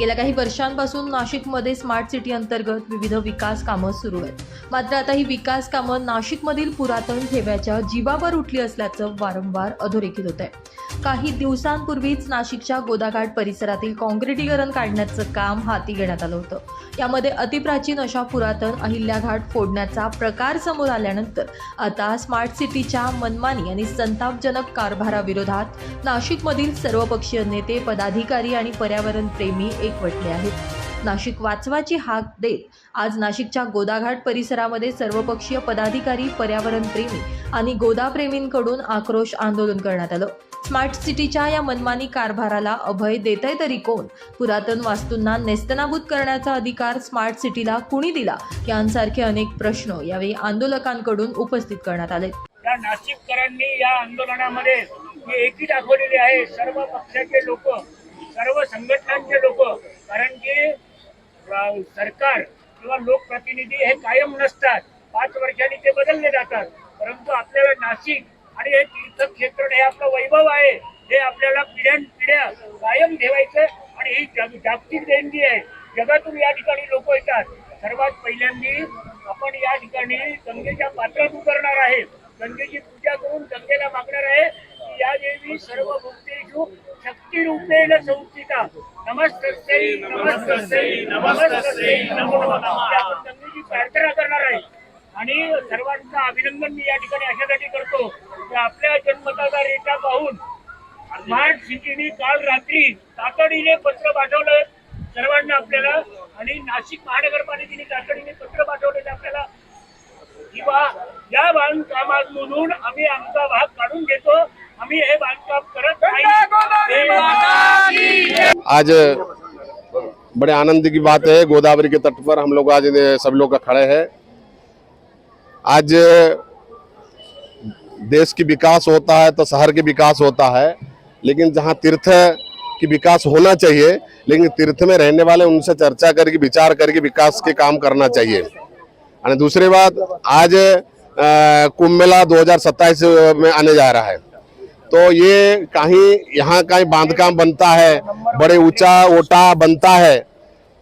गेल्या काही वर्षांपासून नाशिकमध्ये स्मार्ट सिटी अंतर्गत विविध विकास कामं सुरू आहेत. मात्र आता ही विकास कामं नाशिकमधील पुरातन ठेव्याच्या जीवावर उठली असल्याचं वारंवार अधोरेखित होत आहे काही दिवसांपूर्वीच नाशिकच्या गोदाघाट परिसरातील काँक्रिटीकरण काढण्याचं काम हाती घेण्यात आलं होतं. यामध्ये अतिप्राचीन अशा पुरातन अहिल्याघाट फोडण्याचा प्रकार समोर आल्यानंतर आता स्मार्ट सिटीच्या मनमानी आणि संतापजनक कारभाराविरोधात नाशिकमधील सर्वपक्षीय नेते पदाधिकारी आणि पर्यावरण प्रेमी एकवटले आहेत. नाशिक वाचवाची हाक देत. आज नाशिकच्या गोदाघाट परिसरामध्ये सर्वपक्षीय पदाधिकारी पर्यावरण प्रेमी आणि गोदाप्रेमींकडून आक्रोश आंदोलन करण्यात आलं. स्मार्ट सिटीच्या या मनमानी कारभाराला अभय देतय तरी कोण? पुरातन वास्तूंना नेस्तनाबूत करण्याचा अधिकार स्मार्ट सिटीला कुणी दिला? यांसारखे अनेक प्रश्न यावेळी आंदोलकांकडून उपस्थित करण्यात आले. या नाशिककरांनी या आंदोलनामध्ये एकी दाखवलेली आहे सर्व पक्षाचे लोक सर्व संघटनांचे लोक. कारण की सरकार किंवा लोकप्रतिनिधी हे कायम नसतात. पाच वर्षांनी ते बदलले जातात. परंतु आपल्याला नाशिक आणि हे तीर्थक्षेत्र हे आपलं वैभव आहे. हे आपल्याला पिढ्यान पिढ्या कायम ठेवायचं आणि ही जग जागतिक देणगी आहे. जगातून या ठिकाणी लोक येतात. सर्वात पहिल्यांदी आपण या ठिकाणी गंगेच्या पात्रात उतरणार आहे. गंगेची पूजा करून गंगेला मागणार आहे. या देवी सर्व भक्तेषु शक्ती रूपेण संस्थिता नमस्तस्यै नमस्तस्यै नमस्तस्यै नमो नमः। आपण प्रार्थना करणार आहे. आणि सर्वांचं अभिनंदन मी या ठिकाणी अशासाठी करतो की आपल्या जन्मताचा रेटा पाहून स्मार्ट सिटीने काल रात्री तातडीने पत्र पाठवलं सर्वांना आपल्याला. आणि नाशिक महानगरपालिकेने तातडीने पत्र पाठवलेलं आपल्याला. किंवा या म्हणून आम्ही आमचा भाग काढून घेतो. नाही आज बड़े आनंद की बात है गोदावरी के तट पर हम लोग आज सब लोग का खड़े हैं। आज देश की विकास होता है तो शहर की विकास होता है लेकिन जहाँ तीर्थ की विकास होना चाहिए लेकिन तीर्थ में रहने वाले उनसे चर्चा करके विचार करके विकास के काम करना चाहिए। और दूसरी बात आज कुंभ मेला 2027 में आने जा रहा है। तो ये कहीं यहाँ कहीं बांधकाम बनता है, बड़े ऊँचा ओटा बनता है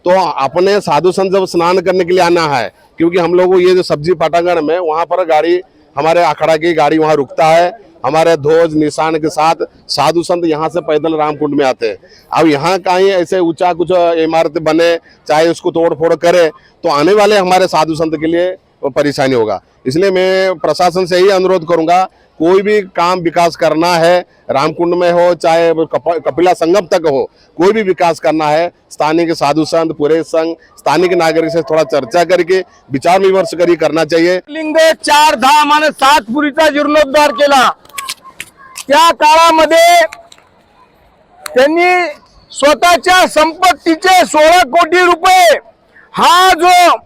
तो अपने साधु संत जब स्नान करने के लिए आना है, क्योंकि हम लोगों को ये जो सब्ज़ी पाटागढ़ में, वहाँ पर गाड़ी, हमारे अखाड़ा की गाड़ी वहाँ रुकता है, हमारे ध्वज निशान के साथ साधु संत यहाँ से पैदल रामकुंड में आते हैं। अब यहाँ कहीं ऐसे ऊँचा कुछ इमारत बने, चाहे उसको तोड़ फोड़ करे तो आने वाले हमारे साधु संत के लिए परेशानी होगा। इसलिए मैं प्रशासन से यही अनुरोध करूँगा, कोई भी काम विकास करना है, रामकुंड में हो, चाहे कपिला संगम तक हो, कोई भी विकास करना है, स्थानीय साधु संत, पूरे संघ स्थानिक नागरिक से थोड़ा चर्चा करके, विचार विमर्श करी करना चाहिए। लिंग चार धाम आणि सात पुरीचा जीर्णोद्धार केला. त्या काळामध्ये त्यांनी स्वतःच्या संपत्तीचे सोळा कोटी रुपये, हा जो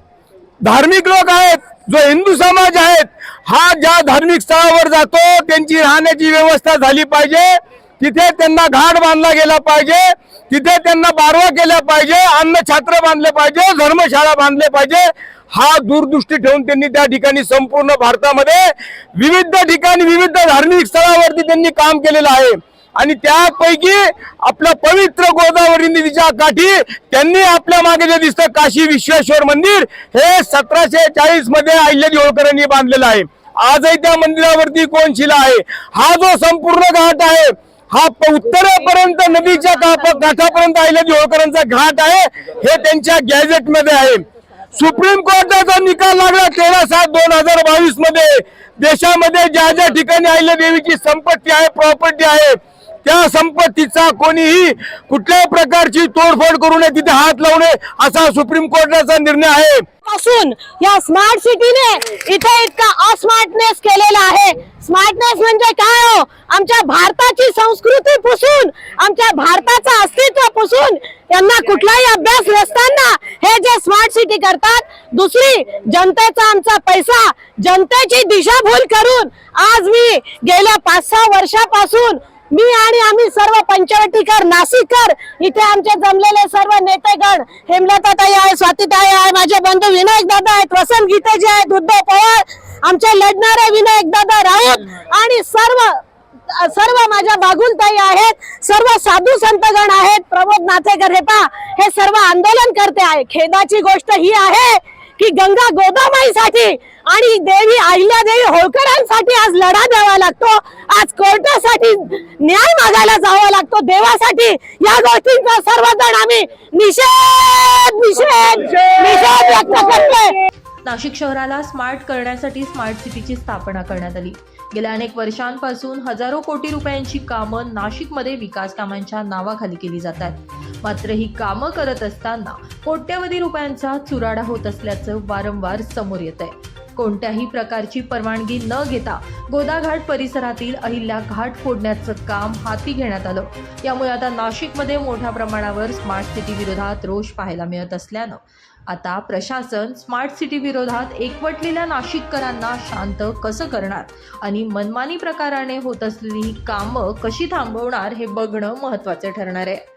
धार्मिक लोक आहेत जो हिंदू समाज आहेत हा ज्या धार्मिक स्थळावर जातो त्यांची राहण्याची व्यवस्था झाली पाहिजे. तिथे त्यांना घाट बांधला गेला पाहिजे. तिथे त्यांना बारवा केला पाहिजे. अन्न छात्र बांधले पाहिजे. धर्मशाळा बांधले पाहिजे. हा दूरदृष्टी ठेवून त्यांनी त्या ठिकाणी संपूर्ण भारतामध्ये विविध ठिकाणी विविध धार्मिक स्थळावरती त्यांनी काम केलेलं आहे. आणि त्यापैकी आपल्या पवित्र गोदावरी नदीच्या काठी त्यांनी आपल्या मागे जे दिसतं काशी विश्वेश्वर मंदिर हे सतराशे चाळीसमध्ये अहिल्याजी होळकरांनी बांधलेलं आहे. आजही त्या मंदिरावरती कोण शिला आहे? हा जो संपूर्ण घाट आहे हा प- उत्तरेपर्यंत नदीच्या काठापर्यंत अहिल्याजी होळकरांचा घाट आहे हे त्यांच्या गॅजेटमध्ये आहे. सुप्रीम कोर्टाचा निकाल लागला तेरा सात दोन हजार बावीसमध्ये देशामध्ये ज्या ज्या ठिकाणी अहिल्या देवीची संपत्ती आहे प्रॉपर्टी आहे त्या संपत्तीचा कोणीही कुठल्याही प्रकारची तोडफोड करू नये तिथे हात लावू नये असा सुप्रीम कोर्टाचा निर्णय आहे. पासून या स्मार्ट सिटीने इथे इतका अस्मार्टनेस केलेला आहे. स्मार्टनेस म्हणजे काय हो? आमच्या भारताची संस्कृती पुसून आमच्या भारताचं अस्तित्व पुसून यांना कुठलाही अभ्यास नसताना हे जे स्मार्ट सिटी करतात दुसरी जनतेचा आमचा पैसा जनतेची दिशाभूल करून आज मी गेल्या पाच सहा वर्षापासून मी आणि आम्ही सर्व पंचवटीकर नाशिककर इथे आमचे जमलेले सर्व नेतेगण हेमलताताई आहे स्वातीताई आहे माझे बंधू विनायक दादा आहेत वसंत गीतेजी आहेत उद्धव पवार आमचे लढणारे विनायक दादा राऊत आणि सर्व सर्व माझ्या बागुलताई आहेत सर्व साधू संतगण आहेत प्रमोद नाथेकर हे पा हे सर्व आंदोलन करते आहे. खेदाची गोष्ट ही आहे. की गंगा गोदामाईसाठी आणि देवी अहिल्यादेवी होळकरांसाठी आज लढा द्यावा लागतो. आज कोर्टासाठी न्याय मागायला जावा लागतो. देवासाठी या गोष्टींचा सर्वजण आम्ही निषेध निषेध निषेध व्यक्त करतोय. नाशिक शहराला स्मार्ट करण्यासाठी स्मार्ट सिटीची स्थापना करण्यात आली. गेल्या अनेक वर्षांपासून हजारो कोटी रुपयांची कामं नाशिकमध्ये विकास कामांच्या नावाखाली केली जातात मात्र ही कामं करत असताना कोट्यवधी रुपयांचा चुराडा होत असल्याचं वारंवार समोर येत आहे. कोणत्याही प्रकारची परवानगी न घेता गोदाघाट परिसरातील अहिल्या घाट फोडण्याचं काम हाती घेण्यात आलं. यामुळे आता नाशिकमध्ये मोठ्या प्रमाणावर स्मार्ट सिटी विरोधात रोष पाहायला मिळत असल्यानं आता प्रशासन स्मार्ट सिटी विरोधात एकवटलेल्या नाशिककरांना शांत कसं करणार आणि मनमानी प्रकाराने होत असलेली कामं कशी थांबवणार हे बघणं महत्त्वाचं ठरणार आहे.